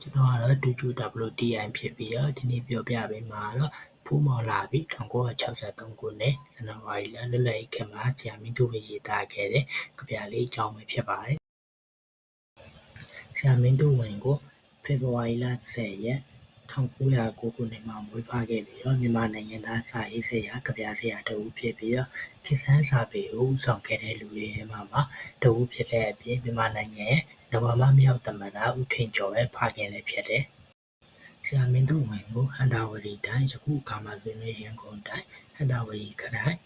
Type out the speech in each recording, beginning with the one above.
ကျွန်တော်ကတော့တူတူ WTI ဖြစ်ပြီးတော့ဒီနေ့ပြောပြပေးမှာတော့ဖူးမော်လာပြီး1963ခုနှစ်ဇန်နဝါရီလလွတ်လပ်ရေးခေတ်မှာဂျာမီသူတွေရေးသားခဲ့တဲ့ကြပြလေးအကြောင်းပဲဖြစ်ပါတယ်။ဂျာမီသူဝင်ကိုဖေဖော်ဝါရီလ10ရက်1909ခုနှစ်မှာမွေးဖွားခဲ့ပြီးတော့မြန်မာနိုင်ငံသားစာရေးဆရာကြပြဆရာတဦးဖြစ်ပြီးတော့ခေတ်ဆန်းစာပေကိုဦးဆောင်ခဲ့တဲ့လူတွေထဲမှာမှတဦးဖြစ်တဲ့အပြင်မြန်မာနိုင်ငံရဲ့ နဝမမြောက်သမ္မတဦးထင်ကျော်ရဲ့ဖခင်လည်းဖြစ်တယ်။ဆရာမင်းသူဝင်ကိုဟန္တာဝတီတိုင်းယခုအခါမှာတွင်ရန်ကုန်တိုင်းဟန္တာဝတီခရိုင်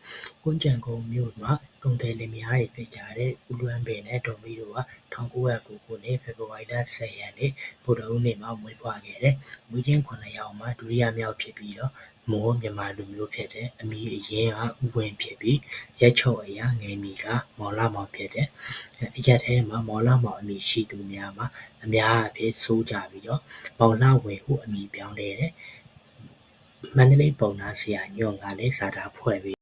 ကွန်းကြံကုန်းမြို့မှာကုန်တယ်လင်မယားတွေဖြစ်ကြတဲ့ဦးလွမ်းပင်နဲ့ဒေါ်မီတို့က1909ခုနှစ်ဖေဖော်ဝါရီလ10ရက်နေ့ဗုဒ္ဓဦးနေ့မှာမွေးဖွားခဲ့တယ်။မွေးချင်း9ယောက်မှာဒုတိယမြောက်ဖြစ်ပြီးတော့ မိုးမြန်မာလူမျိုးဖြစ်တယ်။အမည်အရင်းကဥဝင်ဖြစ်ပြီးရက်ချုပ်အရာငယ်မီကမော်လာမောင်ဖြစ်တယ်။အရက်ထဲမှာမော်လာမောင်အမည်ရှိသူများမှာအများအဖြစ်စိုးကြပြီးတော့မော်လာဝင်ဟုအမည်ပြောင်းလဲတယ်။မန္တလေးပုံနာဆရာညွန့်ကလည်းစာတာဖွဲ့ပြီး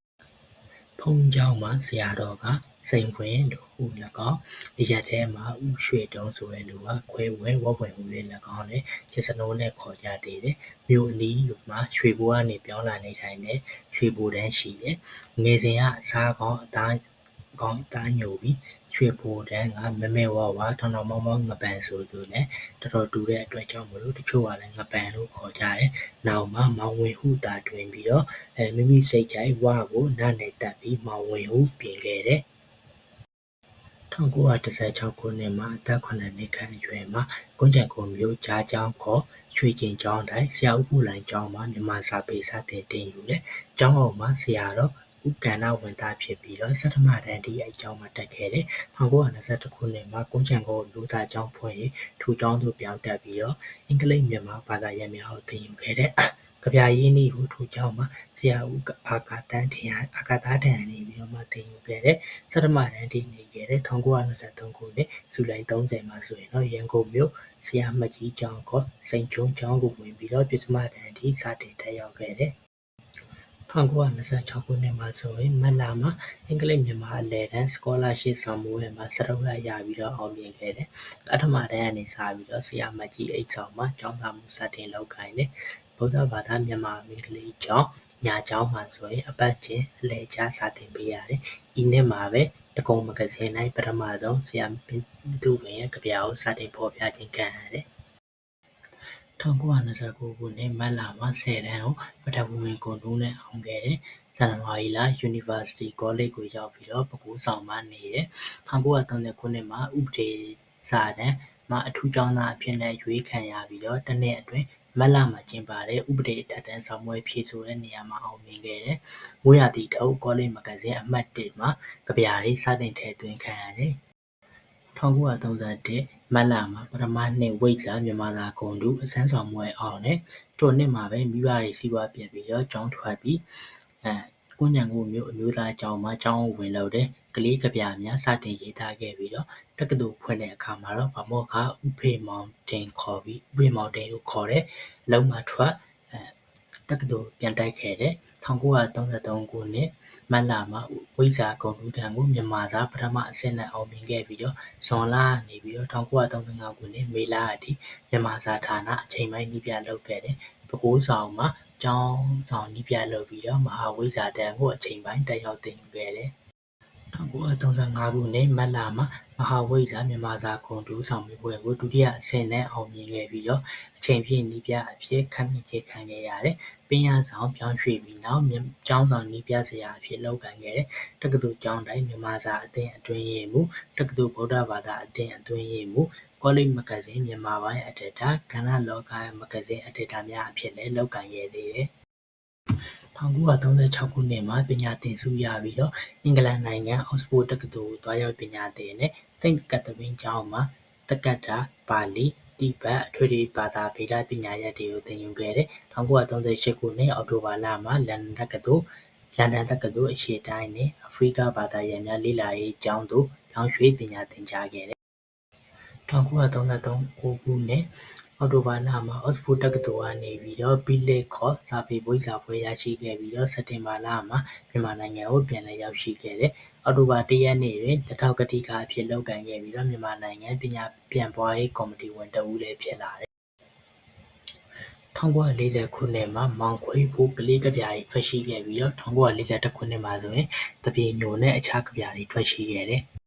ဖုံเจ้าမှာဆရာတော်က စိန်ခွင်တို့ဟု၎င်းအရက်ထဲမှာဥရွှေတုံးဆိုတဲ့လူကခွဲဝဲဝဝဲဟုလည်း၎င်းနဲ့ရစနိုးနဲ့ခေါ်ကြသေးတယ်မြို့အနီးမှာရွှေဘိုးကနေပြောင်းလာနေထိုင်တဲ့ရွှေဘိုးတန်းရှိတယ်ငယ်စဉ်ကအစားကောင်းအသားကောင်းအသားညိုပြီးရွှေဘိုတန်းကမမဲဝဝထောင်ထောင်မောင်းမောင်းငပန်ဆိုသူနဲ့တော်တော်တူတဲ့အတွက်ကြောင့်မလို့တချို့ကလည်းငပန်လို့ခေါ်ကြတယ်။နောက်မှမောင်ဝင်ဟုတာတွင်ပြီးတော့အဲမိမိစိတ်ကြိုက်ဝကိုနားနယ်တက်ပြီးမောင်ဝင်ဟုပြင်ခဲ့တယ် 1916 ခုနှစ်မှာ အသက်9နှစ်ခန့်အရွယ်မှာ ကွန်းကြံကုန်းမြို့ ကြားကျောင်း ခေါ် ရွှေကျင်ကျောင်းတိုင်းဆရာဦးပူလိုင်ကျောင်းမှာ မြန်မာစာပေ စတင်တင်ယူတယ်။ကျောင်းအုပ်မှာ ဆရာတော် ဦးကန္နဝန္တဖြစ်ပြီးတော့ ဆဋ္ဌမတန်းထိ အဲ့ကျောင်းမှာ တက်ခဲ့တယ်။1921ခုနှစ်မှာ ကွန်းချံကိုလူသားကျောင်းဖွင့်ရင်ထူကျောင်းသို့ ပြောင်းတက်ပြီးတော့ အင်္ဂလိပ်မြန်မာ ဘာသာရပ်များကို သင်ယူခဲ့တဲ့ ကြပြရင်းနှီးကိုထူကျောင်းမှာဆရာဦးအာကာတန်းထင်အာကာသတန်နေပြီးတော့မှသင်ယူခဲ့တဲ့ဆဋ္ဌမတန်းထိနေခဲ့တဲ့1923ခုနှစ်ဇူလိုင်30မှာဆိုရင်တော့ရန်ကုန်မြို့ဆရာမကြီးကျောင်းကစိန်ချုံကျောင်းကိုဝင်ပြီးတော့ပြစ္စမတန်းထိစတင်တက်ရောက်ခဲ့တဲ့1926ခုနှစ်မှာဆိုရင်မတ်လမှာအင်္ဂလိပ်မြန်မာအလယ်တန်း Scholarship ဆောင်မှုပွဲမှာစတုတ္ထရပြီးတော့အောင်မြင်ခဲ့တယ်။အထမတန်းကနေစပြီးတော့ဆရာမကြီးအိတ်ဆောင်မှာကျောင်းသားမှုစတင်လုပ်ခိုင်းတယ်။ ဗုဒ္ဓဘာသာမြန်မာမင်္ဂလိကျောင်းညာကျောင်းမှာဆိုရင်အပတ်ချင်းအလယ်ကြားစာသင်ပေးရတယ်။ဤနှစ်မှာပဲတကုံမဂဇင်းတိုင်းပထမဆုံးဆရာသူပင်ရဲ့ကြပြာကိုစတင်ဖော်ပြခြင်းခံရတယ်။1929ခုနှစ်မတ်လမှာ10တန်းကိုပထဝီဝင်ဂုဏ်ထူးနဲ့အောင်ခဲ့တယ်။ဇန်နဝါရီလ University College ကိုရောက်ပြီးတော့ပဲခူးဆောင်မှာနေတယ်။1930ခုနှစ်မှာဥပဒေစာတမ်းမှာအထူးကျောင်းသားအဖြစ်နဲ့ရွေးခံရပြီးတော့တစ်နှစ်အတွင်း မတ်လမှာကျင်းပတဲ့ ဥပဒေအထက်တန်းစာမေးပွဲဖြေဆိုတဲ့နေရာမှာ အောင်မြင်ခဲ့တယ်။မိုးရာသီထုတ် ကောလိပ်မဂ္ဂဇင်း အမှတ်၁မှာ ကဗျာတွေ စတင်ထည့်သွင်းခံရတယ် 1931 မတ်လမှာ ပထမနှစ် ဝိဇ္ဇာ မြန်မာစာဂုဏ်ထူး အစမ်းဆောင်ပွဲအောင်တယ်။ထိုနှစ်မှာပဲ မိဘတွေ စီးပွားပြင်ပြီးတော့ ကျောင်းထွက်ပြီးအဲ ကွန်းကြံကိုမြို့အမျိုးသားကျောင်းမှာကျောင်းဝင်လုပ်တယ်။ကလေးကဗျာများစတင်ရေးသားခဲ့ပြီးတော့တက္ကသိုလ်ဖွင့်တဲ့အခါမှာတော့ဗမောခဥဖေမောင်တင်ခေါ်ပြီးဥဖေမောင်တင်ကိုခေါ်တဲ့လုံမထွက်အဲတက္ကသိုလ်ပြန်တိုက်ခဲ့တဲ့1933ခုနှစ်မတ်လမှာဝိဇ္ဇာဂုဏ်ထူးတန်းကိုမြန်မာစာပထမအဆင့်နဲ့အောင်မြင်ခဲ့ပြီးတော့ဇွန်လကနေပြီးတော့1935ခုနှစ်မေလအထိမြန်မာစာဌာနအချိန်ပိုင်းနည်းပြလုပ်ခဲ့တဲ့ပဲခူးဆောင်မှာ ကျောင်းဆောင်နည်းပြလုပ်ပြီးတော့မဟာဝိဇ္ဇာတန်းကိုအချိန်ပိုင်းတက်ရောက်သင်ယူခဲ့တယ်1935ခုနှစ်မတ်လမှာ မဟာဝိဇ္ဇာမြန်မာစာဂုဏ်ထူးဆောင်ပွဲကိုဒုတိယအဆင့်နဲ့အောင်မြင်ခဲ့ပြီးတော့အချိန်ပြည့်နည်းပြအဖြစ်ခန့်အပ်ခြင်းခံခဲ့ရတယ်။ပညာဆောင်ပြောင်းရွှေ့ပြီးနောက်ကျောင်းဆောင်နည်းပြဆရာအဖြစ်လုပ်ကိုင်ခဲ့တဲ့တက္ကသိုလ်ကျောင်းတိုင်းမြန်မာစာအသင်းအတွင်းရေးမှူး၊တက္ကသိုလ်ဗုဒ္ဓဘာသာအသင်းအတွင်းရေးမှူး၊ကောလိပ်မဂ္ဂဇင်းမြန်မာပိုင်းအယ်ဒီတာ၊ကဏ္ဍလောကမဂ္ဂဇင်းအယ်ဒီတာများအဖြစ်လည်းလုပ်ကိုင်ခဲ့သေးတယ်။1936ခုနှစ်မှာပညာသင်ဆုရပြီးတော့အင်္ဂလန်နိုင်ငံအောက်စ်ဖို့ဒ်တက္ကသိုလ်ကိုသွားရောက်ပညာသင်တ ယ်။ St. Catherine ကျောင်းမှာ သက္ကတ၊ပါဠိ၊တိဘက်အထွေထွေဘာသာဗေဒပညာရပ်တွေကို သင်ယူခဲ့တယ်။1938 ခုနှစ် အောက်တိုဘာလမှာလန်ဒန်တက္ကသိုလ်လန်ဒန်တက္ကသိုလ် အရှေ့တိုင်းနှင့် အာဖရိကဘာသာရပ်များ လေ့လာရေးကျောင်းသို့ ပြောင်းရွှေ့ ပညာသင်ကြားခဲ့တယ်။1933 ခုနှစ် အောက်တိုဘာလမှာအောက်စ်ဖို့ဒ်တက္ကသိုလ်ကနေပြီးတော့ဘီလစ်ခေါ် စာပေဘွဲ့ရဘွဲ့ရရှိခဲ့ပြီးတော့ စက်တင်ဘာလမှာ မြန်မာနိုင်ငံကို ပြန်လည်ရောက်ရှိခဲ့တယ်။အောက်တိုဘာ၁ရက်နေ့တွင် လက်ထောက်ကတိကအဖြစ်လုပ်ကိုင်ခဲ့ပြီးတော့မြန်မာနိုင်ငံပညာပြန့်ပွားရေးကော်မတီဝင်တစ်ဦးလည်းဖြစ်လာတယ်1940ခုနှစ်မှာမောင်ခွေးဖို့ကလေးကဗျာတွေထွက်ရှိခဲ့ပြီးတော့1941ခုနှစ်မှာဆိုရင်တပြေညိုနဲ့အခြားကဗျာတွေထွက်ရှိခဲ့တယ်။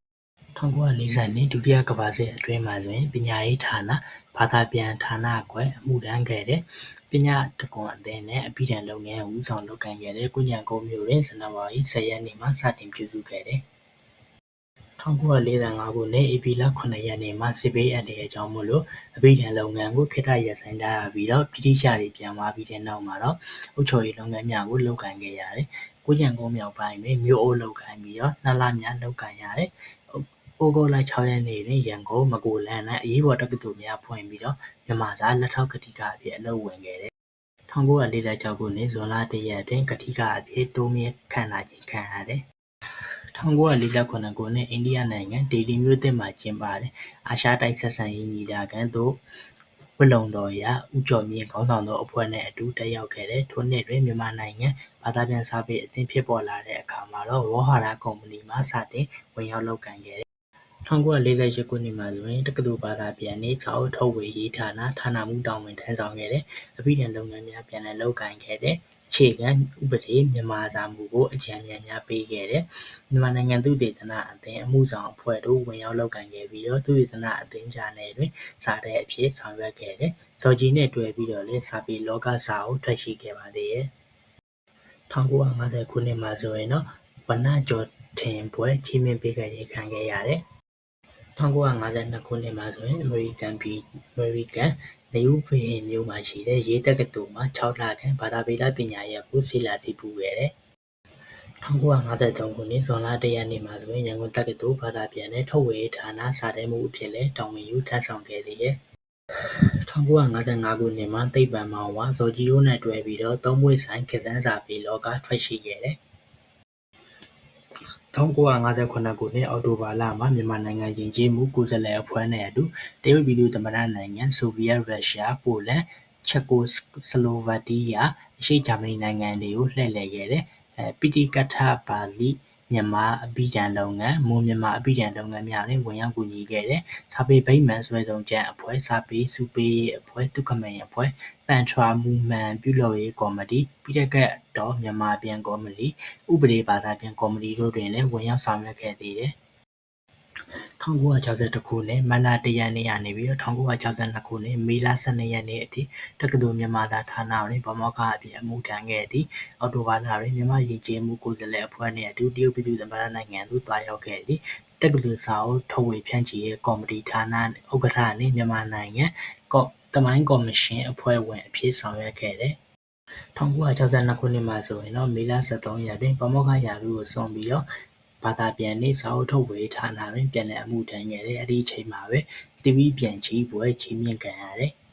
1940ဒုတိယကမ္ဘာစစ်အတွင်းမှာဆိုရင်ပညာရေးဌာန ဘာသာပြန်ဌာနခွဲအမှုထမ်းခဲ့တဲ့ပညာတက္ကသိုလ်အသင်းနဲ့အပိဓာန်လုပ်ငန်းဦးဆောင်လုပ်ကိုင်ခဲ့တဲ့ကုညံကုန်းမြို့တွင်ဇန်နဝါရီ10ရက်နေ့မှာစတင်ပြုစုခဲ့တယ်။1945ခုနှစ်ဧပြီလ9ရက်နေ့မှာစစ်ဘေးအန္တရာယ်ကြောင့်မို့လို့အပိဓာန်လုပ်ငန်းကိုခေတ္တရပ်ဆိုင်းထားရပြီးတော့ပြည်တိကျတွေပြန်သွားပြီးတဲ့နောက်မှာတော့အုပ်ချုပ်ရေးလုပ်ငန်းများကိုလုပ်ကိုင်ခဲ့ရတယ်။ကိုကြံကုန်းမြောက်ပိုင်းတွင်မြို့အိုးလုပ်ကိုင်ပြီးတော့နှစ်လများလုပ်ကိုင်ရတယ်။ ဩဂုတ်လ6ရက်နေ့တွင် ရန်ကုန်မကိုလန်း၌အရေးပေါ်တက္ကသိုလ်များဖွင့်ပြီးတော့မြန်မာစာ လက်ထောက်ကတိက အဖြစ် အလုပ်ဝင်ခဲ့တယ်။1946 ခုနှစ် ဇွန်လ 1 ရက်တွင်ကတိကအဖြစ် တိုးမြင့်ခန့်ထားခြင်းခံရတယ်။1948ခုနှစ် အိန္ဒိယနိုင်ငံ ဒေလီမြို့သစ်မှာ ကျင်းပတဲ့ အာရှတိုက်ဆက်ဆံရေးညီလာခံသို့ ဝတ်လုံတော်ရဦးကျော်မြင့် ခေါင်းဆောင်သောအဖွဲ့နှင့်အတူ တက်ရောက်ခဲ့တယ်။ထိုနှစ်တွင် မြန်မာနိုင်ငံ ဘာသာပြန်စာပေအသင်း ဖြစ်ပေါ်လာတဲ့အခါမှာတော့ ဝေါဟာရကုမ္ပဏီမှစတင်ဝင်ရောက်လုပ်ကိုင်ခဲ့တယ်။ 1948ခုနှစ်မှာဆိုရင် တက္ကသိုလ်ဘာသာပြန်နှင့် စာအုပ်ထုတ်ဝေရေးဌာန ဌာနမှူးတာဝန်ထမ်းဆောင်ခဲ့တယ်။အပိဓာန်လုပ်ငန်းများ ပြန်လည်လုပ်ကိုင်ခဲ့တယ်အခြေခံဥပဒေ မြန်မာစာမူကို အကြံဉာဏ်များပေးခဲ့တယ်။မြန်မာနိုင်ငံသုတေသနအသင်း အမှုဆောင်အဖွဲ့တို့ ဝင်ရောက်လုပ်ကိုင်ခဲ့ပြီးတော့ သုတေသနအသင်းဂျာနယ်တွင် စာတဲ့အဖြစ် ဆောင်ရွက်ခဲ့တယ်။ဇော်ကြီးနဲ့တွေ့ပြီးတော့လည်း စာပေလောကစာအုပ် ထွက်ရှိခဲ့ပါသေးတယ်။1950 ခုနှစ်မှာဆိုရင်တော့ဝနကျော်ထင်ပွဲကြီးမြင့်ပေးခဲ့ခြင်းခံခဲ့ရတယ်။ 1952ခုနှစ်မှာဆိုရင် အမေရိကန်ပြည်အမေရိကန် နယူးဖဟင်မြို့မှာရှိတဲ့ ရေးတက္ကသိုလ်မှာ၆လခန့် ဘာသာပေဒပညာရပ်ကို လေ့လာဆည်းပူးခဲ့တယ်။1953 ခုနှစ် ဇွန်လ၁ရက်နေ့မှာဆိုရင် ရန်ကုန်တက္ကသိုလ် ဘာသာပြန်နှင့် ထုတ်ဝေရေးဌာန စာတမ်းမှုအဖြစ်လည်း တာဝန်ယူထမ်းဆောင်ခဲ့သေးတယ်။1955 ခုနှစ်မှာ သိပ္ပံမောင်ဝ ဇော်ကြီးတို့နဲ့တွဲပြီးတော့ သုံးပွင့်ဆိုင် ခေတ်ဆန်းစာပေလောက ထွက်ရှိခဲ့တယ် 1958ခုနှစ် အောက်တိုဘာလမှာ မြန်မာနိုင်ငံယဉ်ကျေးမှု ကိုယ်စားလှယ်အဖွဲ့နဲ့အတူ တရုတ်ပြည်သူ့သမ္မတနိုင်ငံ၊ဆိုဗီယက်၊ရုရှား၊ပိုလန်၊ချက်ကိုဆလိုဗာတီးယား၊အရှေ့ဂျာမနီနိုင်ငံတွေကို လှည့်လည်ခဲ့တယ်။ပိဋကဋ္ဌပါဠိ မြန်မာအဘိဓာန်လုပ်ငန်း၊မွန်မြန်မာအဘိဓာန်လုပ်ငန်းများတွင် ဝင်ရောက်ကူညီခဲ့တယ်။စာပေဗိမာန်စွဲဆုံးကျမ်းအဖွဲ့၊စာပေစုပေးရေးအဖွဲ့၊သုခမိန်အဖွဲ့၊ပန်ထွာမူမှန်ပြုလုပ်ရေးကော်မတီ၊ပိဋကတ်တော်မြန်မာပြန်ကော်မတီ၊ဥပဒေဘာသာပြန်ကော်မတီတို့တွင်လည်းဝင်ရောက်ဆောင်ရွက်ခဲ့သေးတယ်။ 1961ခုနှစ်မတ်လ1ရက်နေ့ကနေပြီးတော့1962ခုနှစ်မေလ12ရက်နေ့အထိတက္ကသိုလ်မြန်မာသာဌာနတွင်ဗမောက္ခအဖြစ်အမှုထမ်းခဲ့သည်အော်တိုဘာလတွင်မြန်မာရည်ကျေးမှုကိုယ်စားလှယ်အဖွဲ့နှင့်အတူတရုတ်ပြည်သူ့သမ္မတနိုင်ငံသို့တွားရောက်ခဲ့သည်တက္ကသိုလ်စာအုပ်ထုတ်ဝေဖြန့်ချီရေးကော်မတီဌာနဥက္ကဋ္ဌနှင့်မြန်မာနိုင်ငံကော့တမိုင်းကော်မရှင်အဖွဲ့ဝင်အဖြစ်ဆောင်ရွက်ခဲ့တယ်1962ခုနှစ်မှာဆိုရင်တော့မေလ13ရက်တွင်ဗမောက္ခရာထူးကိုစွန့်ပြီးတော့ ဘာသာပြန်နှင့်စာအုပ်ထုတ်ဝေဌာနတွင် ပြန်လည်အမှုထမ်းခဲ့တယ်။အဲဒီအချိန်မှာပဲ သီရိပြန်ချီပွဲချီးမြှင့်ခံရတယ်။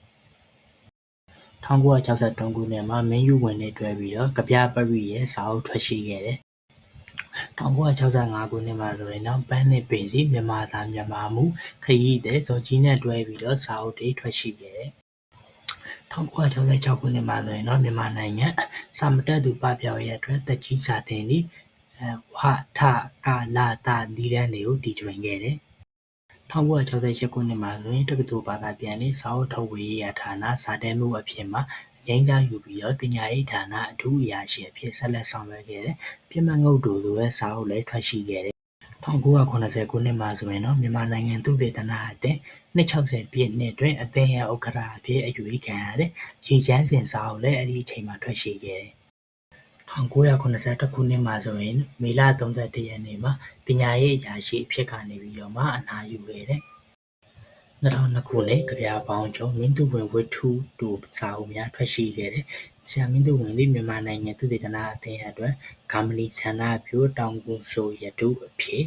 ၁၉၆၃ခုနှစ်မှာ မင်းယုဝန်နှင့်တွဲပြီးတော့ ကဗျပရိရဲ့ စာအုပ်ထွက်ရှိခဲ့တယ်။၁၉၆၅ခုနှစ်မှာဆိုရင်တော့ ပန်းနှင့်ပင်စည်မြန်မာစာမြန်မာမူ ခရီးသည် ဇော်ကြီးနဲ့တွဲပြီးတော့ စာအုပ်တွေထွက်ရှိခဲ့တယ်။၁၉၆၆ခုနှစ်မှာဆိုရင်တော့ မြန်မာနိုင်ငံ စာမတတ်သူပပျောက်ရေးအတွက် သက်ကြီးစာသင်သည် ဝထကလသနည်းလမ်းတွေကိုတီထွင်ခဲ့တယ်။၁၉၆၈ခုနှစ်မှာဆိုရင်တက္ကသိုလ်ဘာသာပြန်နှင့်စာအုပ်ထုတ်ဝေရေးရာဌာနစာတမ်းမှုအဖြစ်မှာအငြိမ်းစားယူပြီးတော့ပညာရေးဌာနအထူးအရာရှိအဖြစ်ဆက်လက်ဆောင်ရွက်ခဲ့တယ်။ပျက်မငုတ်တိုဆိုတဲ့စာအုပ်လည်းထွက်ရှိခဲ့တယ်။၁၉၇၀ခုနှစ်မှာဆိုရင်တော့မြန်မာနိုင်ငံသုတေသနအသင်းနှစ်၆၀ပြည့်နှစ်တွင်အသင်းရဲ့ဥက္ကဋ္ဌအဖြစ်အရွေးခံရတယ်။ရေချမ်းစင်စာအုပ်လည်းအဲဒီအချိန်မှာထွက်ရှိခဲ့တယ် ၁၉၇၁ခုနှစ်မှာဆိုရင် မေလ၃၁ရက်နေ့မှာ ပညာရေးအရာရှိအဖြစ်ကနေပြီးတော့မှ အနားယူခဲ့တယ်။၂၀၀၂ခုနှစ် ကဗျာပေါင်းချုပ်မင်းသူဝင်ဝတ္ထုတိုစာအုပ်များ ထွက်ရှိခဲ့တယ်။ဆရာမင်းသူဝင်သည် မြန်မာနိုင်ငံသုတေသနအသင်းအတွက် ဂါမလီဆန္ဒပြို တောင်ကုန်ဆို ရတုအဖြစ်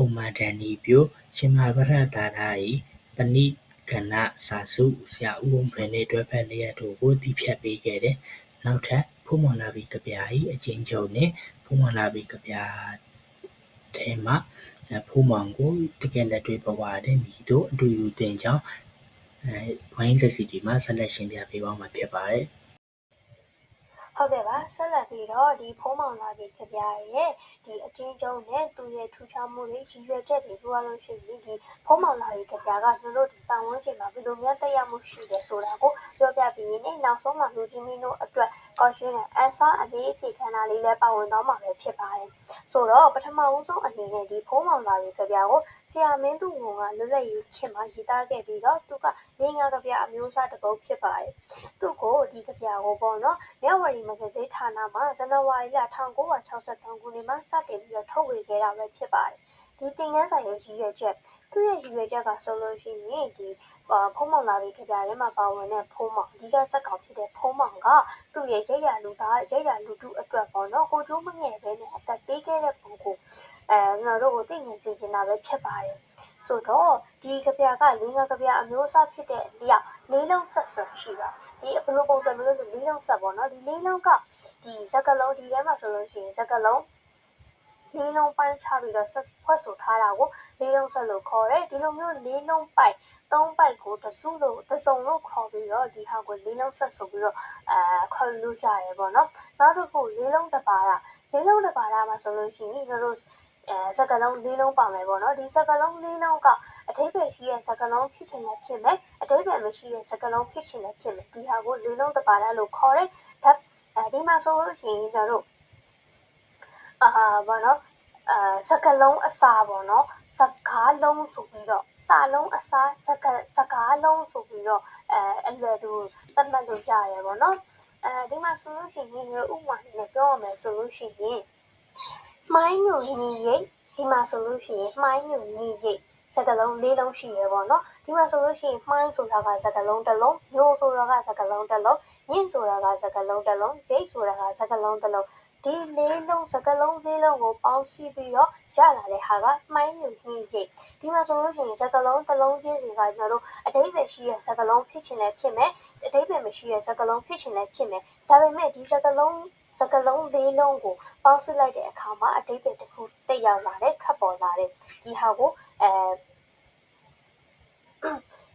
ဥမ္မာဒဏီပြို ရှင် မဟာဗရသာရ၏ပဏိကဏစာစု ဆရာဦးဝင်းဖေနှင့် တွဲဖက်လျက်တို့ကို တည်ဖြတ်ပေးခဲ့တယ်။နောက်ထပ် ဖုံးမော်လာပြီကဗျာ၏အကျဉ်းချုပ်နှင့်ဖုံးမော်လာပြီကဗျာထဲမှဖုံးမောင်ကိုတကယ်လက်တွေ့ဘဝတွင်မိတို့အတူယူတင်ကြောင်းအဲဝိုင်းလက်စီတီမှာဆက်လက်ရှင်းပြပေးသွားမှာဖြစ်ပါတယ် ဟုတ်ကဲ့ပါဆက်လက်ပြီးတော့ဒီဖုံးမောင်လာပြီးကြပြရဲ့ဒီအချင်းကျုံနဲ့သူ့ရဲ့ထူခြားမှုတွေရည်ရွယ်ချက်တွေပြောရလို့ရှိရင်ဒီဖုံးမောင်လာပြီးကြပြကကျွန်တော်တို့ဒီပတ်ဝန်းကျင်မှာဘယ်လိုများတက်ရောက်မှုရှိတယ်ဆိုတာကိုပြောပြပြီးရင်နောက်ဆုံးမှာလူကြီးမင်းတို့အတွက်ကော်ရှင်နဲ့အန်ဆာအလေးအပြည့်ခန္ဓာလေးလည်းပါဝင်သွားမှာပဲဖြစ်ပါတယ်ဆိုတော့ပထမဦးဆုံးအနေနဲ့ဒီဖုံးမောင်လာပြီးကြပြကိုဆရာမင်းသူကလွတ်လပ်ရေးခင်မှာရေးသားခဲ့ပြီးတော့သူကလေးငါးကြပြအမျိုးအစားတစ်ပုဒ်ဖြစ်ပါတယ်သူ့ကိုဒီကြပြကိုပေါ့နော်မြဝတီမဂ္ဂဇင်းဌာနမှာဇန်နဝါရီလ1963ခုနှစ်မှာစတင်ပြီးတော့ထုတ်ဝေခဲ့တာပဲဖြစ်ပါတယ်။ဒီသင်ခန်းစာရဲ့ရည်ရွယ်ချက်သူ့ရဲ့ရည်ရွယ်ချက်ကဆိုလို့ရှိရင်ဒီဖုံးမောင်လာပြီးကြပြထဲမှာပါဝင်တဲ့ဖုံးမောင်အဓိကစက်ကောင်ဖြစ်တဲ့ဖုံးမောင်ကသူ့ရဲ့ရရလူသားရရလူထုအတွက်ပေါ့နော်ကိုကျိုးမငယ်ပဲနဲ့အသက်ပေးခဲ့တဲ့ပုံကိုအဲကျွန်တော်တို့ကိုသိမြင်စေချင်တာပဲဖြစ်ပါတယ်။ဆိုတော့ဒီကြပြကလင်းကကြပြအမျိုးအစားဖြစ်တဲ့အလျောက်လေးလုံးဆက်ဆွဲရှိတာ ဒီဘယ်လိုပုံစံမျိုးလဲဆိုလေးလုံးဆက်ပေါ့နော်ဒီလေးလုံးကဒီဇက်ကလုံးဒီထဲမှာဆိုလို့ရှိရင်ဇက်ကလုံးလေးလုံးပိုင်းချပြီးတော့ဆက်ဖွဲ့ဆိုထားတာကိုလေးလုံးဆက်လို့ခေါ်တယ်ဒီလိုမျိုးလေးလုံးပိုက်သုံးပိုက်ကိုတစုလို့တစုံလို့ခေါ်ပြီးတော့ဒီဟာကိုလေးလုံးဆက်ဆိုပြီးတော့အဲခေါ်လို့ရတယ်ပေါ့နော်နောက်တစ်ခုလေးလုံးတစ်ပါးတာလေးလုံးတစ်ပါးတာမှာဆိုလို့ရှိရင်တို့တို့ အဲစကလုံးလေးလုံးပါမယ်ပေါ့နော်ဒီစကလုံးလေးလုံးကအထိပ္ပယ်ရှိတဲ့စကလုံးဖြစ်ချင်လည်းဖြစ်မယ်အထိပ္ပယ်မရှိတဲ့စကလုံးဖြစ်ချင်လည်းဖြစ်မယ်ဒီဟာကိုလေးလုံးတစ်ပါးတာလို့ခေါ်တယ်ဒါအဲဒီမှာဆိုလို့ရှိရင်တို့အာဘာနော်အာစကလုံးအစာပေါ့နော်စကားလုံးဆိုပြီးတော့စာလုံးအစာစကစကားလုံးဆိုပြီးတော့အဲအလွယ်တူသတ်မှတ်လို့ရတယ်ပေါ့နော်အဲဒီမှာဆိုလို့ရှိရင်တို့ဥပမာနဲ့ပြောရမယ်ဆိုလို့ရှိရင် မိုင်းညူညီရိတ်ဒီမှာဆိုလို့ရှိရင်မိုင်းညူညီရိတ်စကလုံးလေးလုံးရှိရပေါ့နော်ဒီမှာဆိုလို့ရှိရင်မှိုင်းဆိုတာကစကလုံးတစ်လုံးမျိုးဆိုတာကစကလုံးတစ်လုံးညင့်ဆိုတာကစကလုံးတစ်လုံးရိတ်ဆိုတာကစကလုံးတစ်လုံးဒီလေးလုံးစကလုံးလေးလုံးကိုပေါင်းစည်းပြီးတော့ရလာတဲ့ဟာကမှိုင်းမြူညင့်ရိတ်ဒီမှာဆိုလို့ရှိရင်စကလုံးတစ်လုံးချင်းစီကကျွန်တော်တို့အတိတ်ပဲရှိတဲ့စကလုံးဖြစ်ချင်လည်းဖြစ်မယ်အတိတ်ပဲမရှိတဲ့စကလုံးဖြစ်ချင်လည်းဖြစ်မယ်ဒါပေမဲ့ဒီစကလုံး စကလုံးလေးလုံးကိုပေါင်းစပ်လိုက်တဲ့အခါမှာအတိတ်ပဲတစ်ခုတက်ရောက်လာတယ်ထွက်ပေါ်လာတယ်ဒီဟာကိုအဲ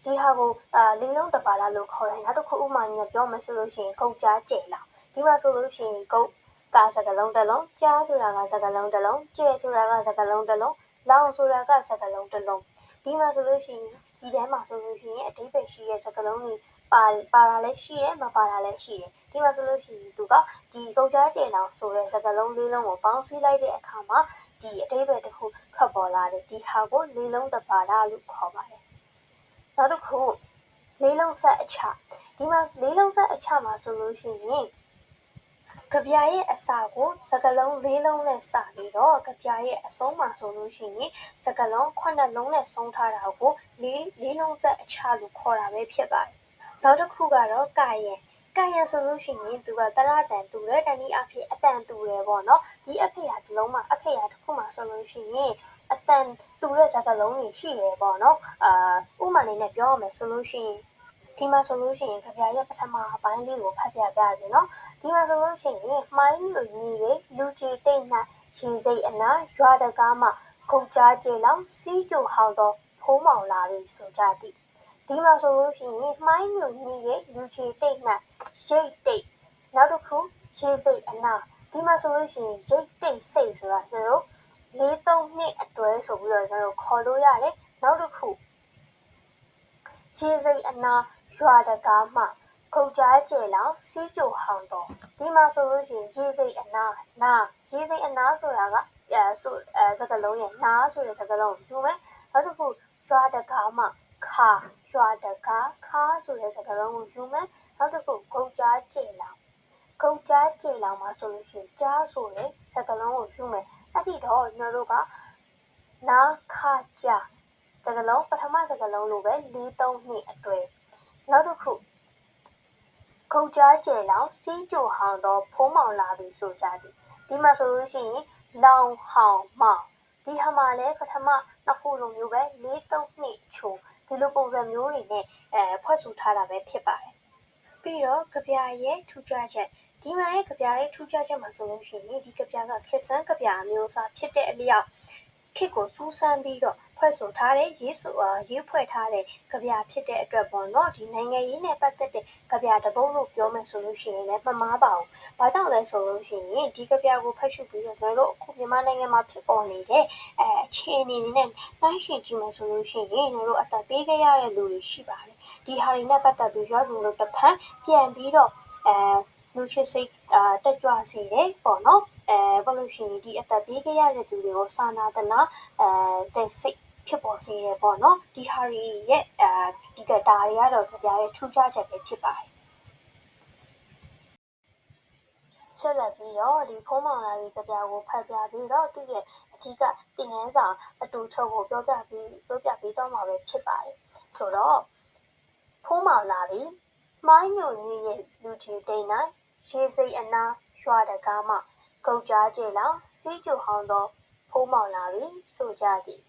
ဒီဟာကိုအာလေးလုံးတပါလာလို့ခေါ်တယ်နောက်တစ်ခုဥမာနဲ့ပြောမှဆိုလို့ရှိရင်ကုတ်ကြားကျဲလာဒီမှာဆိုလို့ရှိရင်ကုတ်ကစကလုံးတစ်လုံးကြားဆိုတာကစကလုံးတစ်လုံးကျဲဆိုတာကစကလုံးတစ်လုံးလောင်ဆိုတာကစကလုံးတစ်လုံး ဒီမှာဆိုလို့ရှိရင်ဒီထဲမှာဆိုလို့ရှိရင်အတိတ်ပဲရှိတဲ့စကလုံးတွေပါပါတာလည်းရှိတယ်မပါတာလည်းရှိတယ်ဒီမှာဆိုလို့ရှိရင်သူကဒီကုတ်ကြားကျဲလောင်ဆိုတဲ့စကလုံးလေးလုံးကိုပေါင်းစည်းလိုက်တဲ့အခါမှာဒီအတိတ်ပဲတစ်ခုထွက်ပေါ်လာတယ်ဒီဟာကိုလေးလုံးတစ်ပါတာလို့ခေါ်ပါတယ်နောက်တစ်ခုလေးလုံးဆက်အချဒီမှာလေးလုံးဆက်အချမှာဆိုလို့ရှိရင် ကြပြရဲ့အစာကိုစကလုံးလေးလုံးနဲ့စပြီးတော့ကြပြရဲ့အဆုံးမှာဆိုလို့ရှိရင်စကလုံးခုနှစ်လုံးနဲ့ဆုံးထားတာကိုလေးလေးလုံးဆက်အချလို့ခေါ်တာပဲဖြစ်ပါတယ်နောက်တစ်ခုကတော့ကာရဲ့ကာယဆိုလို့ရှိရင်သူကတရတန်တူတယ်တနည်းအားဖြင့်အတန်တူတယ်ပေါ့နော်ဒီအခရာတစ်လုံးမှာအခရာတစ်ခုမှာဆိုလို့ရှိရင်အတန်တူတဲ့စကားလုံးတွေရှိရပေါ့နော်အာဥမာလေးနဲ့ပြောရမယ်ဆိုလို့ရှိရင် ဒီမှာဆိုလို့ရှိရင်ကြပြရဲ့ပထမအပိုင်းလေးကိုဖတ်ပြပြစေနော်ဒီမှာဆိုလို့ရှိရင်မှိုင်းမျိုးညီရဲ့လူကြီးတိတ်၌ရေစိတ်အနာရွာတကားမှခုတ်ကြားကျေလောင်စီးကြိုဟောင်းသောဖိုးမောင်လာပြီဆိုကြသည်ဒီမှာဆိုလို့ရှိရင်မှိုင်းမျိုးညီရဲ့လူကြီးတိတ်၌ရိတ်တိတ်နောက်တစ်ခုရေစိတ်အနာဒီမှာဆိုလို့ရှိရင်ရိတ်တိတ်စိတ်ဆိုတာကျွန်တော်လေးသုံးနှစ်အတွဲဆိုပြီးတော့ကျွန်တော်ခေါ်လို့ရတယ်နောက်တစ်ခုရေစိတ်အနာ ရွာတကားမှခုတ်ကြားကျဲလောင်စီးကြိုဟောင်းတော့ဒီမှာဆိုလို့ရှိရင်ရေစိတ်အနာနာရေစိတ်အနာဆိုတာကအဲဆိုအဲစကလုံးရဲ့နာဆိုတဲ့စကလုံးကိုယူမယ်နောက်တစ်ခုရွာတကားမှခါရွာတကားခါဆိုတဲ့စကားလုံးကိုယူမယ်နောက်တစ်ခုဂုတ်ကြားကျဲလောင်ဂုတ်ကြားကျဲလောင်မှာဆိုလို့ရှိရင်ကြားဆိုတဲ့စကားလုံးကိုယူမယ်အဲ့ဒီတော့ကျွန်တော်တို့ကနာခါကြစကားလုံးပထမစကားလုံးလိုပဲ၄၃နှစ်အတွဲ နောက်တစ်ခုဂုတ်ကြားကျဲလောင်စီးကြိုဟောင်းတော့ဖုံးမောင်လာပြီဆိုကြသည်ဒီမှာဆိုလို့ရှိရင်လောင်ဟောင်းမောင်ဒီဟာမှာလည်းပထမနှစ်ခုလိုမျိုးပဲ၄၃နှစ်ချိုးဒီလိုပုံစံမျိုးတွေနဲ့အဲဖွဲ့စုထားတာပဲဖြစ်ပါတယ်ပြီးတော့ကြပြရဲ့ထူးခြားချက်ဒီမှာရဲ့ကြပြရဲ့ထူးခြားချက်မှာဆိုလို့ရှိရင်ဒီကြပြကခက်ဆန်းကြပြအမျိုးအစားဖြစ်တဲ့အလျောက်ခေတ်ကိုစူးစမ်းပြီးတော့ ဖွဲ့ဆိုထားတဲ့ရေးဆိုရေးဖွဲ့ထားတဲ့ကြပြဖြစ်တဲ့အတွက်ပေါ့နော်ဒီနိုင်ငံရေးနဲ့ပတ်သက်တဲ့ကြပြတပုတ်လို့ပြောမယ်ဆိုလို့ရှိရင်လည်းမမားပါဘူး။ဘာကြောင့်လဲဆိုလို့ရှိရင်ဒီကြပြကိုဖတ်ရှုပြီးတော့ကျွန်တော်တို့အခုမြန်မာနိုင်ငံမှာဖြစ်ပေါ်နေတဲ့အဲအခြေအနေတွေနဲ့တိုင်းရှင်ကြည့်မယ်ဆိုလို့ရှိရင်ကျွန်တော်တို့အသက်ပေးခဲ့ရတဲ့လူတွေရှိပါတယ်။ဒီဟာတွေနဲ့ပတ်သက်ပြီးရွာလူတို့တစ်ဖက်ပြန်ပြီးတော့အဲလူချစ်စိတ်အာတက်ကြွစေတယ်ပေါ့နော်အဲဘာလို့ရှိရင်ဒီအသက်ပေးခဲ့ရတဲ့သူတွေကိုစာနာတနာအဲတဲ့စိတ် ဖြစ်ပေါ်စေတယ်ပေါ့နော်ဒီဟာတွေရဲ့အဲဒီကဒါတွေကတော့ကြပြရဲ့ထူးခြားချက်ပဲဖြစ်ပါတယ်ဆက်လက်ပြီးတော့ဒီဖုံးမောင်လာရေးကြပြကိုဖတ်ပြပြီးတော့သူ့ရဲ့အဓိကတင်ငန်းစာအတူချုပ်ကိုပြောပြပြီးပြောပြပြီးတော့မှာပဲဖြစ်ပါတယ်ဆိုတော့ဖုံးမောင်လာပြီးမိုင်းညိုကြီးရဲ့လူကြီးတိန်နိုင်ရေစိတ်အနာရွာတကားမှကုတ်ကြားကျလောင်စီးကျူဟောင်းသောဖုံးမောင်လာပြီးဆိုကြသည်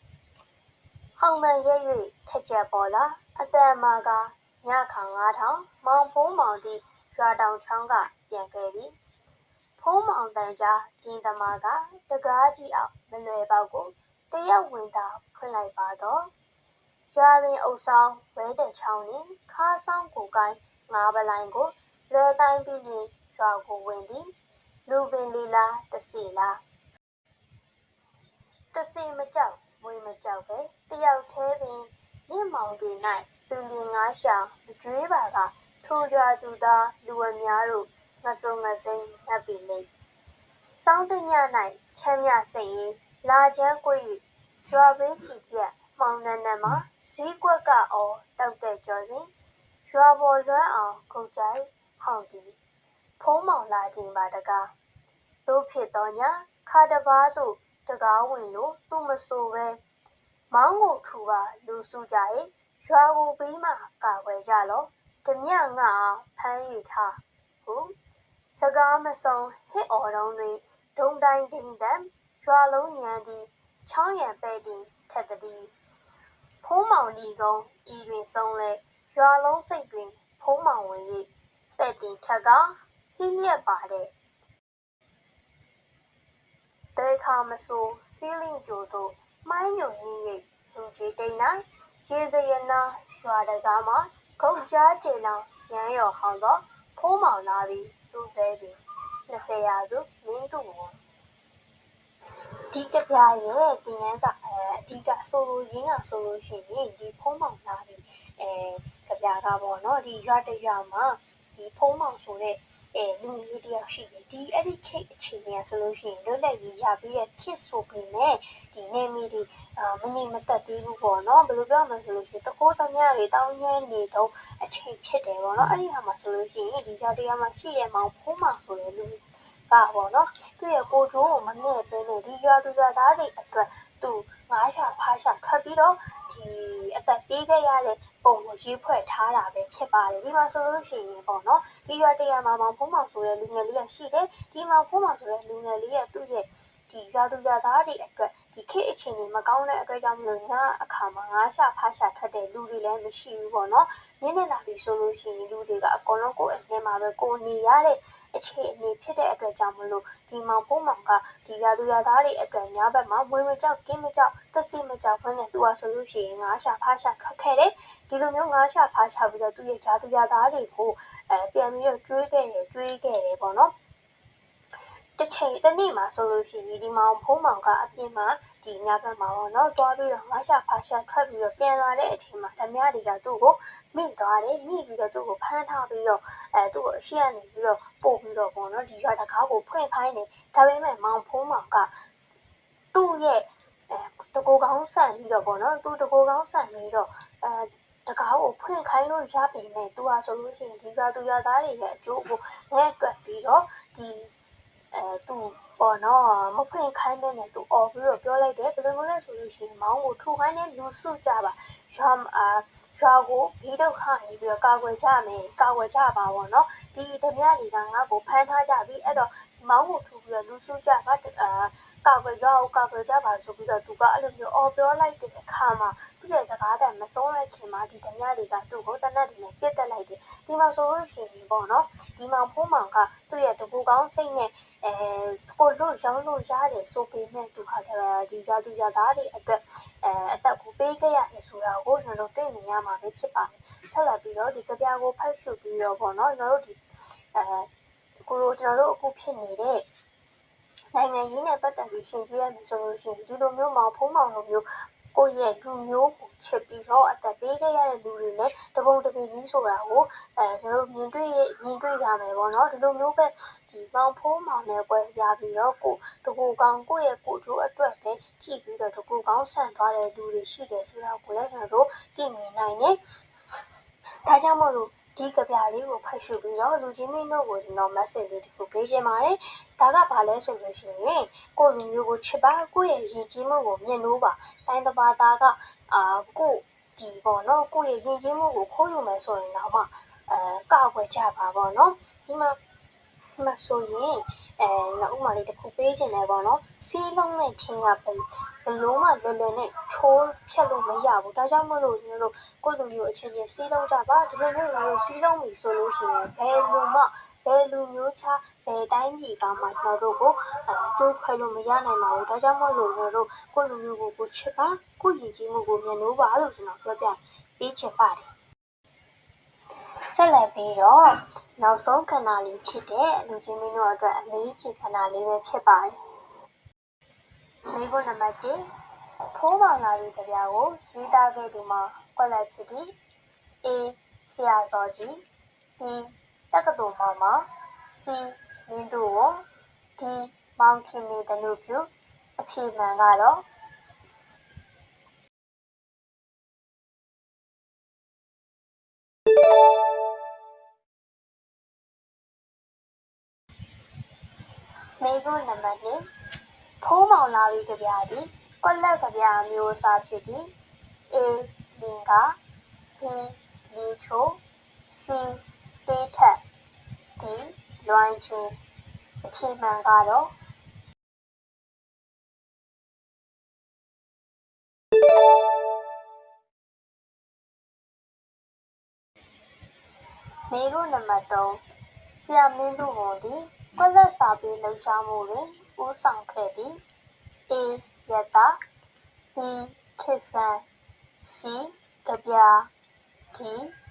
ဟောင်းမှန်ရဲ့၍ထက်ချက်ပေါ်လာအတန်မာကညခါ9000မောင်ဖုံးမောင်သည့်ရွာတောင်ချောင်းကပြန်ခဲ့သည်ဖုံးမောင်တန်ကြားပြင်းသမားကတကားကြီးအောင်မလွယ်ပေါက်ကိုတရက်ဝင်တာဖွင့်လိုက်ပါတော့ရွာရင်အုပ်ဆောင်ဝဲတဲ့ချောင်းနှင့်ခါဆောင်ကိုကိုင်းငါးပလိုင်းကိုလွယ်တိုင်းပြီးရင်ရွာကိုဝင်သည်လူပင်လီလာတစီလာတစီမကြောက် မွေမကြောက်ပဲတယောက်သေးပင်မြင့်မောင်တွေ၌သူလင်ငါးရှာမကြွေးပါကထိုးကြသူသားလူအများတို့ငဆုံငစိမ့်နှပ်ပြီလေစောင်းတည၌ချမ်းမြစိတ်ရင်လာချမ်းကို၍ရွာဘေးကြည့်ပြက်မောင်နန်းနန်းမှာဈေးကွက်ကအော်တောက်တဲ့ကြော်စဉ်ရွာပေါ်လွမ်းအောင်ခုတ်ကြိုက်ဟောင်းသည်ဖုံးမောင်လာခြင်းပါတကားတို့ဖြစ်တော်ညာခါတပါးသို့ တကားဝင်လို့သူမဆိုပဲမောင်းကိုထူပါလူစုကြရဲ့ရွာကိုပြီးမှကာကွယ်ကြလောဓမြငါဖမ်းယူထားဟုစကားမဆုံးဟစ်အော်တုံးတွင်ဒုံတိုင်းဒိန်တန်ရွာလုံးညံသည်ချောင်းရံပဲ့တင်ထက်တည်းဖုံးမောင်ဒီကုန်းဤတွင်ဆုံးလဲရွာလုံးစိတ်တွင်ဖုံးမောင်ဝင်၍ပဲ့တင်ထက်ကဟင်းရက်ပါတဲ့ ဘယ်ခါမဆိုစီးလင်းကြိုတို့မိုင်းညုံကြီး၍လူကြီးတိတ်နိုင်ရေစရနာရွာတကားမှာခုတ်ကြားကျင်အောင်ရမ်းရော်ဟောင်းတော့ဖိုးမောင်လာပြီးစူးစဲပြီး20ရာစုမင်းတို့ကိုဒီကပြရဲ့တင်ငန်းစာအဲအဓိကဆိုလိုရင်းကဆိုလို့ရှိရင်ဒီဖုံးမောင်လာပြီးအဲကပြကပေါ့နော်ဒီရွာတရွာမှာဒီဖုံးမောင်ဆိုတဲ့ အဲလူငယ်လေးတယောက်ရှိတယ်ဒီအဲ့ဒီခေတ်အခြေအနေဆိုလို့ရှိရင်လွတ်လပ်ရေးရပြီးတဲ့ခေတ်ဆိုပေမဲ့ဒီနေမီဒီအာမငြိမ်မသက်သေးဘူးပေါ့နော်ဘယ်လိုပြောမလဲဆိုလို့ရှိရင်တကိုးတမရတွေတောင်းညမ်းနေတော့အချိန်ဖြစ်တယ်ပေါ့နော်အဲ့ဒီဟာမှာဆိုလို့ရှိရင်ဒီကြောက်တရားမှာရှိတဲ့မောင်ဖုံးမောင်ဆိုတဲ့လူက ပေါ့နော်သူ့ရဲ့ကိုချိုးကိုမငဲ့ပဲနဲ့ဒီရွာသူရွာသားတွေအတွက်သူငါးရှာဖားရှာထွက်ပြီးတော့ဒီအသက်ပေးခဲ့ရတဲ့ပုံကိုရေးဖွဲ့ထားတာပဲဖြစ်ပါတယ်ဒီမှာဆိုလို့ရှိရင်ပေါ့နော်ဒီရွာတရမှာမောင်ဖုံးမောင်ဆိုတဲ့လူငယ်လေးကရှိတယ်ဒီမောင်ဖုံးမောင်ဆိုတဲ့လူငယ်လေးကသူ့ရဲ့ ဒီရွာသူရွာသားတွေအတွက်ဒီခေတ်အခြေအနေမကောင်းတဲ့အတွက်ကြောင့်မလို့ညအခါမှာငါးရှာဖားရှာထွက်တဲ့လူတွေလည်းမရှိဘူးပေါ့နော်နင်းနေလာပြီဆိုလို့ရှိရင်လူတွေကအကုန်လုံးကိုယ်အနေမှာပဲကိုနေရတဲ့အခြေအနေဖြစ်တဲ့အတွက်ကြောင့်မလို့ဒီမောင်ဖုံးမောင်ကဒီရွာသူရွာသားတွေအတွက်ညဘက်မှာမွေးမကြောက်ကင်းမကြောက်သက်စီမကြောက်ဖမ်းနေသူကဆိုလို့ရှိရင်ငါးရှာဖားရှာထွက်ခဲ့တယ်ဒီလိုမျိုးငါးရှာဖားရှာပြီးတော့သူ့ရဲ့ဂျာသူရသားတွေကိုအဲပြန်ပြီးတော့ကျွေးခဲ့တယ်ကျွေးခဲ့တယ်ပေါ့နော် တစ်ချိန်တစ်နေ့မှာဆိုလို့ရှိရင်ဒီမောင်ဖုံးမောင်ကအပြင်မှာဒီညဘက်မှာပေါ့နော်သွားပြီးတော့ငါးရှာဖားရှာထွက်ပြီးတော့ပြန်လာတဲ့အချိန်မှာဓမြတွေကသူ့ကိုမိသွားတယ်မိပြီးတော့သူ့ကိုဖမ်းထားပြီးတော့အဲသူ့ကိုအရှိကနေပြီးတော့ပို့ပြီးတော့ပေါ့နော်ဒီရွာတကားကိုဖွင့်ခိုင်းတယ်ဒါပေမဲ့မောင်ဖုံးမောင်ကသူ့ရဲ့အဲတကိုကောင်းဆန်ပြီးတော့ပေါ့နော်သူတကိုကောင်းဆန်ပြီးတော့အဲတကားကိုဖွင့်ခိုင်းလို့ရပေမဲ့သူဟာဆိုလို့ရှိရင်ဒီကသူရသားတွေရဲ့အကျိုးကိုငဲ့တွက်ပြီးတော့ဒီ အဲသူပေါ့နော်မဖွင့်ခိုင်းတဲ့နဲ့သူអော်ပြီးတော့ပြောလိုက်တယ်ဘယ်လိုမျိုးလဲဆိုလို့ရှိရင်မောင်းကိုထူခိုင်းတဲ့လူစုကြပါရွာအာရွာကိုဘေးဒုက္ခနေပြီးတော့ကာကွယ်ကြမယ်ကာကွယ်ကြပါပေါ့နော်ဒီဓမြတွေကငါ့ကိုဖမ်းထားကြပြီအဲ့တော့မောင်းကိုထူပြီးတော့လူစုကြပါအာကာကွယ်ရွာကိုကာကွယ်ကြပါဆိုပြီးတော့သူကအဲ့လိုမျိုးអော်ပြောလိုက်တဲ့အခါမှာ သူသူ့ရဲ့စကားတန်မဆုံးတဲ့ခင်မှာဒီဓမြတွေကသူ့ကိုတနတ်တွေနဲ့ပြစ်တက်လိုက်တယ်ဒီမှာဆိုလို့ရှိရင်ပေါ့နော်ဒီမှာဖိုးမောင်ကသူ့ရဲ့တကူကောင်းစိတ်နဲ့အဲကိုလို့ရောင်းလို့ရတယ်ဆိုပေမဲ့သူဟာဒီရာသူရသားတွေအတွက်အဲအသက်ကိုပေးခဲ့ရတယ်ဆိုတာကိုကျွန်တော်တို့တွေ့မြင်ရမှာပဲဖြစ်ပါတယ်ဆက်လက်ပြီးတော့ဒီကြပြကိုဖတ်ရှုပြီးတော့ပေါ့နော်ကျွန်တော်တို့ဒီအဲကိုလိုကျွန်တော်တို့အခုဖြစ်နေတဲ့နိုင်ငံရေးနဲ့ပတ်သက်ပြီးရှင်းပြရမယ်ဆိုလို့ရှိရင်ဒီလိုမျိုးမောင်ဖုံးမောင်လိုမျိုး ကိုယ့်ရဲ့လူမျိုးကိုချစ်ပြီးတော့အသက်ပေးခဲ့ရတဲ့လူတွေနဲ့တပုံတပင်ကြီးဆိုတာကိုအဲကျွန်တော်မြင်တွေ့မြင်တွေ့ရမယ်ပေါ့နော်ဒီလိုမျိုးပဲဒီမောင်ဖိုးမောင်နဲ့ပွဲပြပြီးတော့ကိုတကူကောင်းကိုယ့်ရဲ့ကိုကျိုးအတွက်ပဲကြည့်ပြီးတော့တကူကောင်းဆန်သွားတဲ့လူတွေရှိတယ်ဆိုတာကိုလည်းကျွန်တော်တို့သိမြင်နိုင်တယ်ဒါကြောင့်မို့လို့ ဒီကပြလေးကိုဖတ်ရှုပြီးတော့လူချင်းမင်းတို့ကိုကျွန်တော် message လေးတစ်ခုပေးချင်ပါတယ်။ဒါကဘာလဲဆိုလို့ရှိရင်ကိုလူမျိုးကိုချစ်ပါကိုယ့်ရဲ့ရည်ကြီးမှုကိုမြင်လို့ပါတိုင်းတစ်ပါးသားကအာကိုဒီပေါ့နော်ကိုယ့်ရဲ့ရည်ကြီးမှုကိုခိုးယူမယ်ဆိုရင်တော့မှအဲကောက်ွယ်ကြပါပေါ့နော်ဒီမှာ မဆိုရင်အဲနောက်ဥမာလေးတစ်ခုပေးချင်တယ်ပေါ့နော်စီးလုံးနဲ့ထင်းကဘဘလုံးမှလွယ်လွယ်နဲ့ချိုးဖြတ်လို့မရဘူးဒါကြောင့်မလို့ကျွန်တော်တို့ကိုယ်လူမျိုးအချင်းချင်းစီးလုံးကြပါဒီလိုမျိုးမျိုးစီးလုံးပြီဆိုလို့ရှိရင်ဘယ်လူမှဘယ်လူမျိုးခြားဘယ်တိုင်းပြည်ကမှကျွန်တော်တို့ကိုအဲတွေးခွဲလို့မရနိုင်ပါဘူးဒါကြောင့်မလို့ကျွန်တော်တို့ကိုယ်လူမျိုးကိုကိုချစ်ပါကိုယဉ်ကျေးမှုကိုမြင်လို့ပါလို့ကျွန်တော်ပြောပြပေးချင်ပါတယ် ဆက်လက်ပြီးတော့နောက်ဆုံးခဏလေးဖြစ်တဲ့လူချင်းမင်းတို့အတွက်အလေးဖြစ်ခဏလေးပဲဖြစ်ပါတယ်မိဖို့နံပါတ်1ဖိုးပေါင်လာပြီးကြပြာကိုရေးသားခဲ့သူမှာကွက်လိုက်ဖြစ်ပြီး A ဆရာစောကြီး B တက္ကသိုလ်မှာမှာ C မင်းတို့ကို D မောင်ခင်မေတနုပြုအဖြေမှန်ကတော့ မေကွန်းနံပါတ်1ဖိုးမောင်လာပြီးကြပြသည်ကွက်လက်ကြပြမျိုးအစားဖြစ်ပြီး A လင်က B လီချို C တေးထက် D လွိုင်းချင်းအဖြေမှန်ကတော့မေရုနံပါတ်3ဆရာမင်းသူဝန်သည် ကွက်လက်စာပေးလှူရှားမှုတွင်ဦးဆောင်ခဲ့ပြီး A ယတ B ခေဆန် C ကြပြ D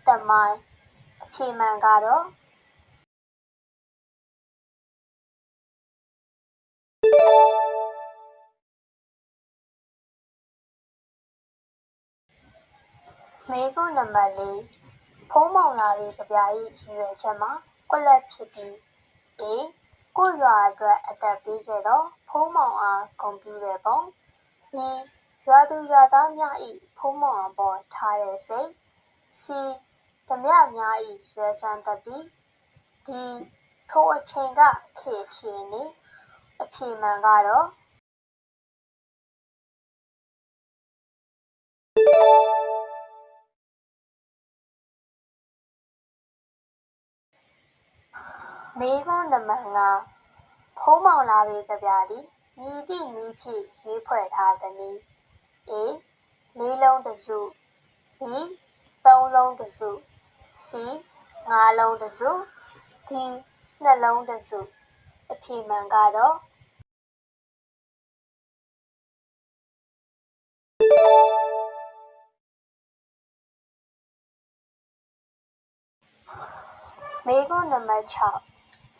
တမိုင်းအဖြေမှန်ကတော့မေကုနံပါတ်၄ဖုံးမောင်လာပြီးကြပြ၏ရည်ရွယ်ချက်မှာကွက်လက်ဖြစ်ပြီး A ကိုရွာအတွက်အသက်ပေးခဲ့သောဖုံးမောင်အားဂုဏ်ပြုတဲ့ပုံ B ရွာသူရွာသားများ၏ဖုံးမောင်အပေါ်ထားတဲ့စိတ် C ဓမြများ၏ရွယ်ဆန်းတတ်ပြီး D ထိုအချိန်ကခေတ်ချင်းနေအဖြေမှန်ကတော့ မေခွန်းနမန်ကဖုံးမောင်လာပေကြပြသည်မြည်သည့်နည်းဖြင့်ရေးဖွဲ့ထားသည် A လေးလုံးတစ်စု B သုံးလုံးတစ်စု C ငါးလုံးတစ်စု D နှလုံးတစ်စုအဖြေမှန်ကတော့မေကွန်းနံပါတ်6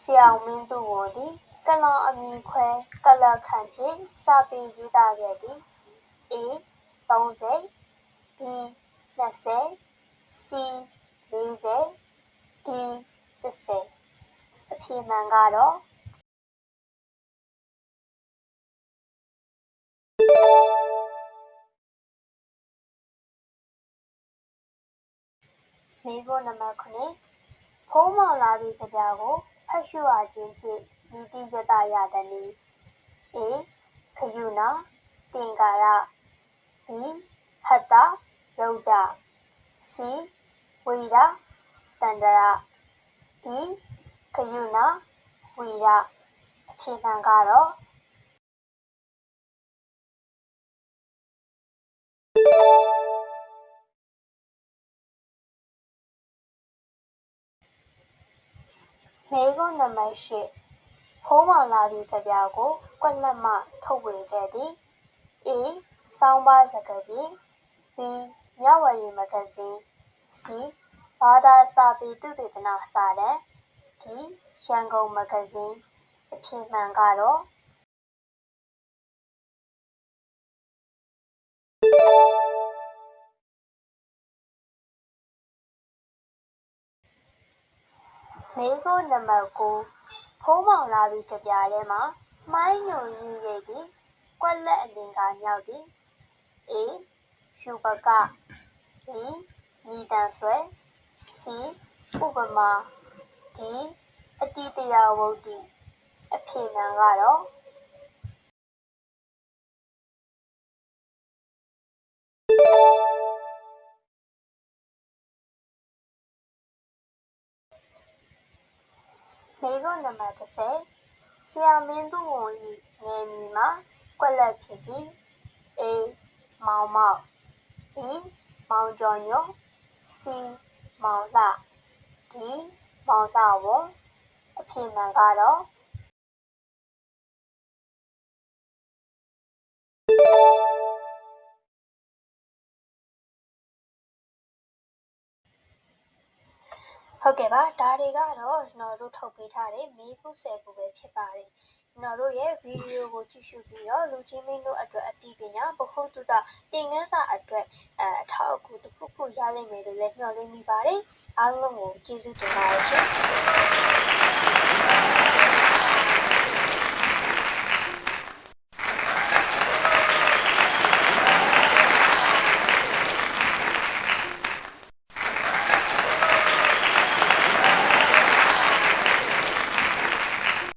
ဆရာမင်းသူဝန်သည်ကလောင်အမည်ခွဲကလခန့်ဖြင့်စာပေရေးသားခဲ့သည် A 30 B 20 C 40 D 10အဖြေမှန်ကတော့မေကိုနံပါတ်9ဖုံးမောင်လာပြီးကြပြကို ဖတ်ရှုရခြင်းဖြင့်မိတိယတရတနည်း A ခယုနာတင်္ကာရ B ဟတ္တရုဒ္ဒ C ဝိရတန္တရ D ခယုနာဝိရအဖြေမှန်ကတော့ မေကွန်းနံပါတ်၈ဖိုးမောင်လာပြီးကြပြကိုကွက်လက်မှထုတ်ဝေခဲ့သည် A စောင်းပါစကားပြေ B မြဝရီမဂဇင်း C ဘာသာစာပေသုတေသနစာတမ်း D ရန်ကုန်မဂဇင်းအဖြေမှန်ကတော့ မေကွန်းနံပါတ်9ဖိုးမောင်လာပြီးကြပြထဲမှာမိုင်းညွန်ညည်ရိတ်သည်ကွက်လက်အလင်ကမြောက်သည် A ယူပက B မိတန်ဆွဲ C ဥပမာ D အတိတရားဝုဒ္ဓိအဖြေမှန်ကတော့ မေကွန်းနံပါတ်30ဆရာမင်းသူဝန်ဤငယ်မီမှာကွက်လက်ဖြစ်သည် A မောင်မောက် B မောင်ကျော်ညွန့် C မောင်လှ D မောင်လှဝွန်အဖြေမှန်ကတော့ ဟုတ်ကဲ့ပါဒါတွေကတော့ကျွန်တော်တို့ထုတ်ပေးထားတဲ့မေးခု10ခုပဲဖြစ်ပါတယ်ကျွန်တော်တို့ရဲ့ဗီဒီယိုကိုကြည့်ရှုပြီးတော့လူချင်းမင်းတို့အတွက်အသိပညာဗဟုသုတသင်ခန်းစာအတွက်အဲအထောက်အကူတစ်ခုခုရလိမ့်မယ်လို့လည်းမျှော်လင့်မိပါတယ်အားလုံးကိုကျေးဇူးတင်ပါတယ်ရှင်